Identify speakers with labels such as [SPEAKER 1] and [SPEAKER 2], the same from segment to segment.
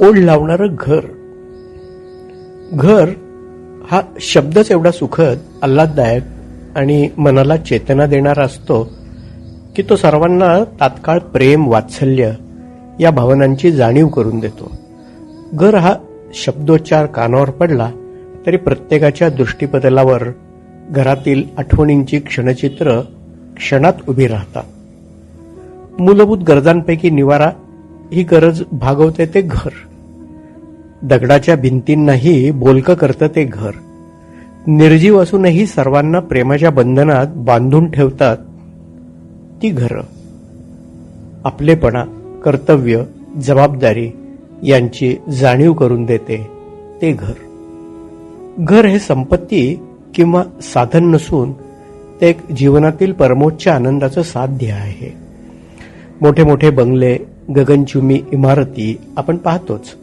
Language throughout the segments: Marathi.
[SPEAKER 1] ओढ लावणारं घर. घर हा शब्दच एवढा सुखद आल्हाददायक आणि मनाला चेतना देणारा असतो की तो सर्वांना तात्काळ प्रेम वात्सल्य या भावनांची जाणीव करून देतो. घर हा शब्दोच्चार कानावर पडला तरी प्रत्येकाच्या दृष्टीपटलावर घरातील आठवणींची क्षणचित्र क्षणात उभी राहतात. मूलभूत गरजांपैकी निवारा ही गरज भागवते ते घर. दगडाच्या भिंतींनाही बोलकं करतं ते घर. निर्जीव असूनही सर्वांना प्रेमाच्या बंधनात बांधून ठेवतात ती घरं. आपलेपणा कर्तव्य जबाबदारी यांची जाणीव करून देते ते घर. घर हे संपत्ती किंवा साधन नसून ते एक जीवनातील परमोच्च आनंदाचं साध्य आहे. मोठे मोठे बंगले गगनचुमी इमारती आपण पाहतोच.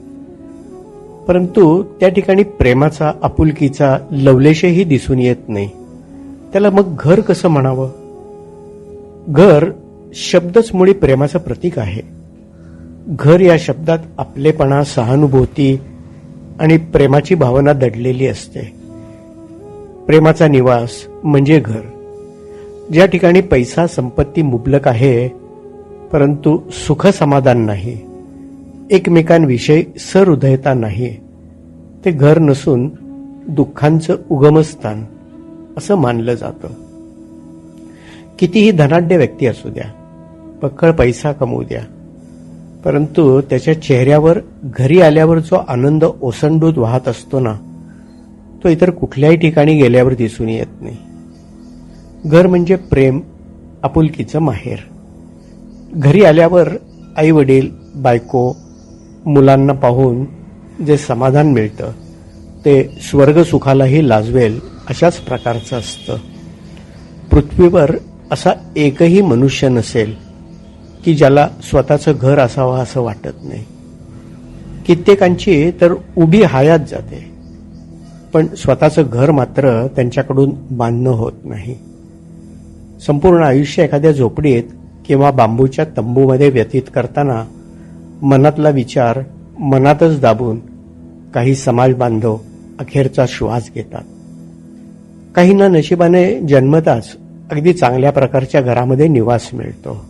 [SPEAKER 1] परंतु त्या ठिकाणी प्रेमाचा आपुलकीचा लवलेशही दिसून येत नाही. त्याला मग घर कसं म्हणावं? घर शब्दच मुळी प्रेमाचं प्रतीक आहे. घर या शब्दात आपलेपणा सहानुभूती आणि प्रेमाची भावना दडलेली असते. प्रेमाचा निवास म्हणजे घर. ज्या ठिकाणी पैसा संपत्ती मुबलक आहे परंतु सुख समाधान नाही. एकमेकांविषयी सहृदयता नाही. ते घर नसून दुःखांचं उगमस्थान असं मानलं जातं. कितीही धनाढ्य व्यक्ती असू द्या पक्कळ पैसा कमवू द्या परंतु त्याच्या चेहऱ्यावर घरी आल्यावर जो आनंद ओसंडूत वाहत असतो ना तो इतर कुठल्याही ठिकाणी गेल्यावर दिसून येत नाही. घर म्हणजे प्रेम आपुलकीचं माहेर. घरी आल्यावर आई वडील बायको मुलांना पाहून जे समाधान मिळतं ते स्वर्ग सुखालाही लाजवेल अशाच प्रकारचं असतं. पृथ्वीवर असा एकही मनुष्य नसेल की ज्याला स्वतःचं घर असावं असं वाटत नाही. कित्येकांची तर उभी हयात जाते पण स्वतःचं घर मात्र त्यांच्याकडून बांधणं होत नाही. संपूर्ण आयुष्य एखाद्या झोपडीत किंवा बांबूच्या तंबूमध्ये व्यतीत करताना मनातला विचार मनातच दाबून काही समाज बांधव अखेरचा श्वास घेतात. काहींना नशिबाने जन्मताच अगदी चांगल्या प्रकारच्या घरामध्ये निवास मिळतो.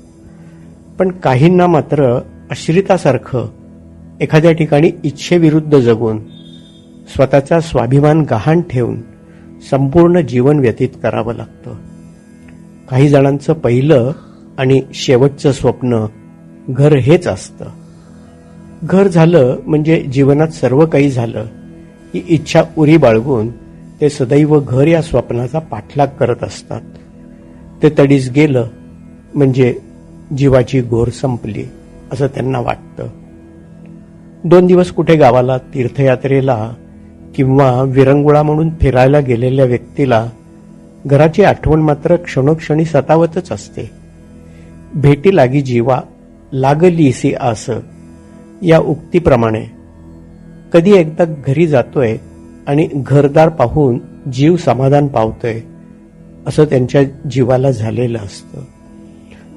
[SPEAKER 1] पण काहींना मात्र आश्रितासारखं एखाद्या ठिकाणी इच्छेविरुद्ध जगून स्वतःचा स्वाभिमान गहाण ठेवून संपूर्ण जीवन व्यतीत करावं लागतं. काही जणांचं पहिलं आणि शेवटचं स्वप्न घर हेच असतं. घर झालं म्हणजे जीवनात सर्व काही झालं. ही इच्छा उरी बाळगून ते सदैव घर या स्वप्नाचा पाठलाग करत असतात. ते तडीस गेलं म्हणजे जीवाची घोर संपली असं त्यांना वाटतं. दोन दिवस कुठे गावाला तीर्थयात्रेला किंवा विरंगुळा म्हणून फिरायला गेलेल्या व्यक्तीला घराची आठवण मात्र क्षणोक्षणी सतावतच असते. भेटी लागी जीवा लागलीसी आस. या उक्तीप्रमाणे कधी एकदा घरी जातोय आणि घरदार पाहून जीव समाधान पावतोय असं त्यांच्या जीवाला झालेलं असतं.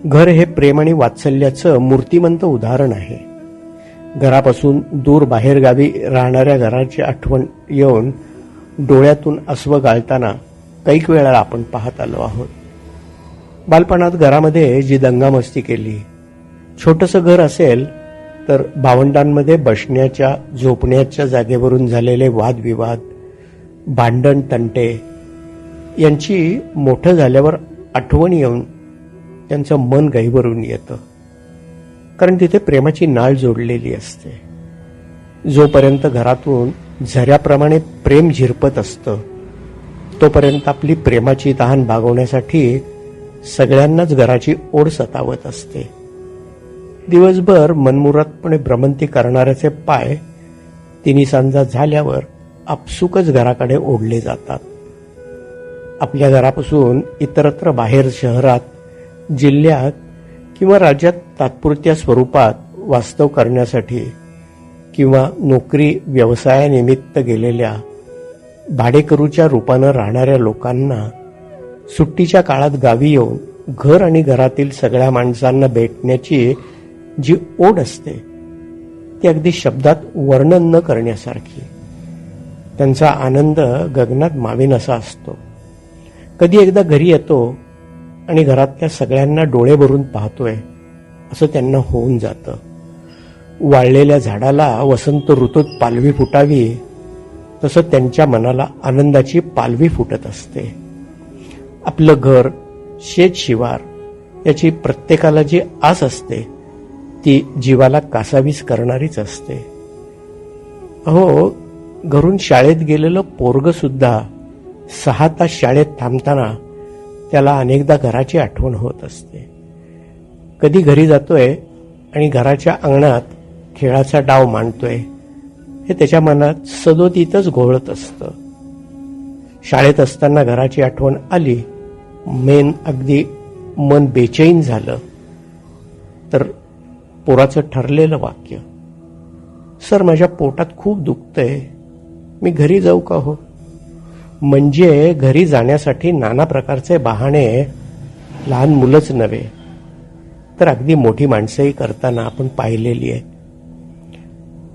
[SPEAKER 1] घर हे प्रेम आणि वात्सल्याचं मूर्तिमंत उदाहरण आहे. घरापासून दूर बाहेरगावी राहणाऱ्या घराची आठवण येऊन डोळ्यातून अस्व गाळताना कैक वेळा आपण पाहत आलो आहोत. बालपणात घरामध्ये जी दंगामस्ती केली छोटंसं घर असेल तर भावंडांमध्ये बसण्याच्या झोपण्याच्या जागेवरून झालेले वादविवाद भांडण तंटे यांची मोठं झाल्यावर आठवण येऊन त्यांचं मन गहिवरून येतं. कारण तिथे प्रेमाची नाळ जोडलेली असते. जोपर्यंत घरातून झऱ्याप्रमाणे प्रेम झिरपत असतं तोपर्यंत आपली प्रेमाची तहान भागवण्यासाठी सगळ्यांनाच घराची ओढ सतावत असते. दिवसभर मनमुरातपणे भ्रमंती करणाऱ्याचे पाय तिन्ही सांजा झाल्यावर आपसुकच घराकडे ओढले जातात. आपल्या घरापासून इतरत्र बाहेर शहरात जिल्ह्यात किंवा राज्यात तात्पुरत्या स्वरूपात वास्तव करण्यासाठी किंवा नोकरी व्यवसायानिमित्त गेलेल्या भाडेकरूच्या रूपानं राहणाऱ्या लोकांना सुट्टीच्या काळात गावी येऊन घर आणि घरातील सगळ्या माणसांना भेटण्याची जी ओढ असते ती अगदी शब्दात वर्णन न करण्यासारखी. त्यांचा आनंद गगनात मावेन असा असतो. कधी एकदा घरी येतो आणि घरातल्या सगळ्यांना डोळे भरून पाहतोय असं त्यांना होऊन जातं. वाळलेल्या झाडाला वसंत ऋतूत पालवी फुटावी तसं त्यांच्या मनाला आनंदाची पालवी फुटत असते. आपलं घर शेत शिवार याची प्रत्येकाला जी आस असते ती जीवाला कासावीस करणारीच असते. अहो घरून शाळेत गेलेलं पोरग सुद्धा सहा तास शाळेत थांबताना त्याला अनेकदा घराची आठवण होत असते. कधी घरी जातोय आणि घराच्या अंगणात खेळाचा डाव मांडतोय हे त्याच्या मनात सदोतीतच घोळत असतं. शाळेत असताना घराची आठवण आली मेन अगदी मन बेचैन झालं तर पोराचं ठरलेलं वाक्य सर माझ्या पोटात खूप दुखतंय. मी घरी जाऊ का हो? म्हणजे घरी जाण्यासाठी नाना प्रकारचे बहाणे लहान मुलंच नव्हे तर अगदी मोठी माणसंही करताना आपण पाहिलेली आहे.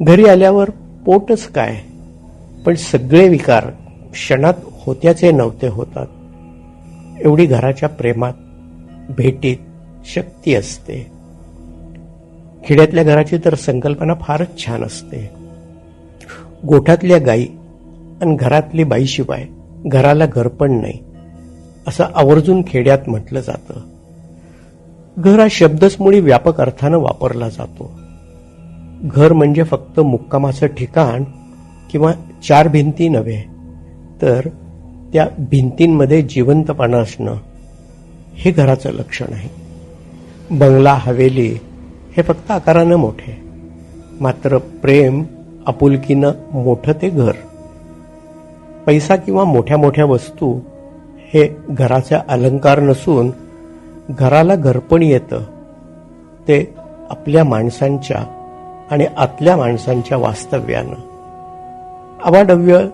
[SPEAKER 1] घरी आल्यावर पोटच काय? पण सगळे विकार क्षणात होत्याचे नव्हते होतात. एवढी घराच्या प्रेमात भेटीत शक्ती असते. खेड्यातल्या घराची तर संकल्पना फारच छान असते. गोठ्यातल्या गाई आणि घरातली बाईशिवाय घराला घर पण नाही असं आवर्जून खेड्यात म्हटलं जातं. घर हा शब्दच मुळी व्यापक अर्थानं वापरला जातो. घर म्हणजे फक्त मुक्कामाचं ठिकाण किंवा चार भिंती नव्हे तर त्या भिंतींमध्ये जिवंतपणा असणं हे घराचं लक्षण आहे. बंगला हवेली हे फक्त आकारानं मोठे. मात्र प्रेम आपुलकीनं मोठं ते घर. पैसा किंवा मोठ्या मोठ्या वस्तू हे घराचे अलंकार नसून घराला घरपण येतं. ते आपल्या माणसांच्या आणि आतल्या माणसांच्या वास्तव्यानं. अवाढव्य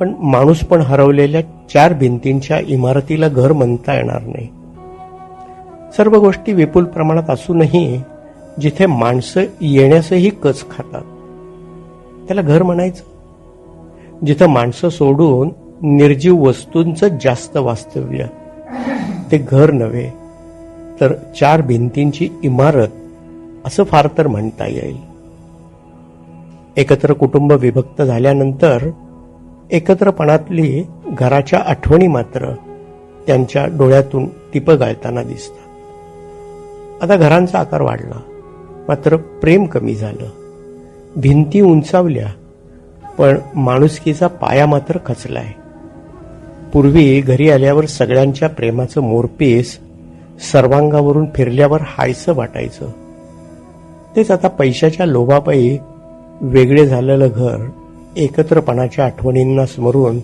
[SPEAKER 1] पण माणूस पण हरवलेल्या चार भिंतींच्या इमारतीला घर म्हणता येणार नाही. सर्व गोष्टी विपुल प्रमाणात असूनही जिथे माणसं येण्यासही कच खातात. त्याला घर म्हणायचं. जिथं माणसं सोडून निर्जीव वस्तूंचं जास्त वास्तव्य ते घर नव्हे तर चार भिंतींची इमारत असं फार तर म्हणता येईल. एकत्र कुटुंब विभक्त झाल्यानंतर एकत्रपणातली घराच्या आठवणी मात्र त्यांच्या डोळ्यातून टिप गाळताना दिसतात. आता घरांचा आकार वाढला. मात्र प्रेम कमी झालं. भिंती उंचावल्या पण माणुसकीचा पाया मात्र खचलाय. पूर्वी घरी आल्यावर सगळ्यांच्या प्रेमाचं मोरपीस सर्वांगावरून फिरल्यावर हायसं वाटायचं. तेच आता पैशाच्या लोभापायी वेगळे झालेलं घर एकत्रपणाच्या आठवणींना स्मरून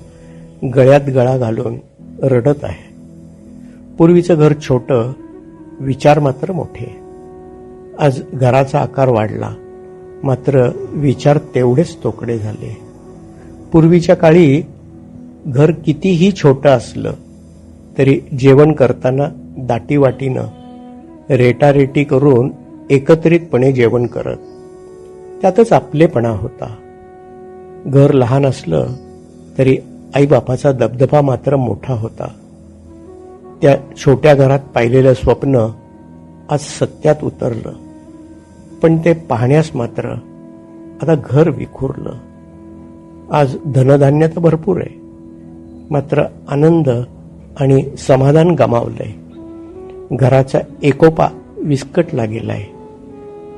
[SPEAKER 1] गळ्यात गळा घालून रडत आहे. पूर्वीचं घर छोटं विचार मात्र मोठे. आज घराचा आकार वाढला मात्र विचार तेवढेच तोकडे झाले. पूर्वीच्या काळी घर कितीही छोटं असलं तरी जेवण करताना दाटीवाटीनं रेटारेटी करून एकत्रितपणे जेवण करत. त्यातच आपलेपणा होता. घर लहान असलं तरी आईबापाचा दबदबा मात्र मोठा होता. त्या छोट्या घरात पाहिलेलं स्वप्न आज सत्यात उतरलं. पण ते पाहण्यास मात्र आता घर विखुरलं. आज धनधान्य तर भरपूर आहे. मात्र आनंद आणि समाधान गमावलंय. घराचा एकोपा विस्कटला गेलाय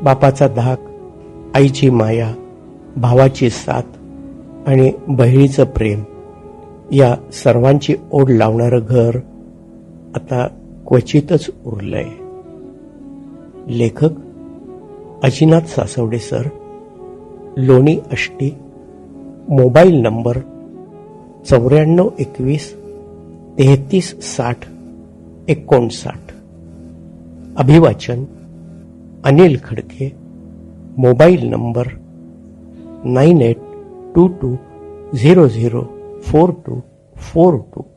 [SPEAKER 1] बापाचा धाक आईची माया भावाची साथ आणि बहिणीचं प्रेम या सर्वांची ओढ लावणारं घर आता क्वचितच उरलंय. लेखक अजिनाथ सासवडे सर. लोणी अष्टी मोबाईल नंबर चौऱ्याण्णव एकवीस तेहतीस साठ एकोणसाठ. अभिवाचन Anil Khadke mobile number nine eight two two zero zero four two four two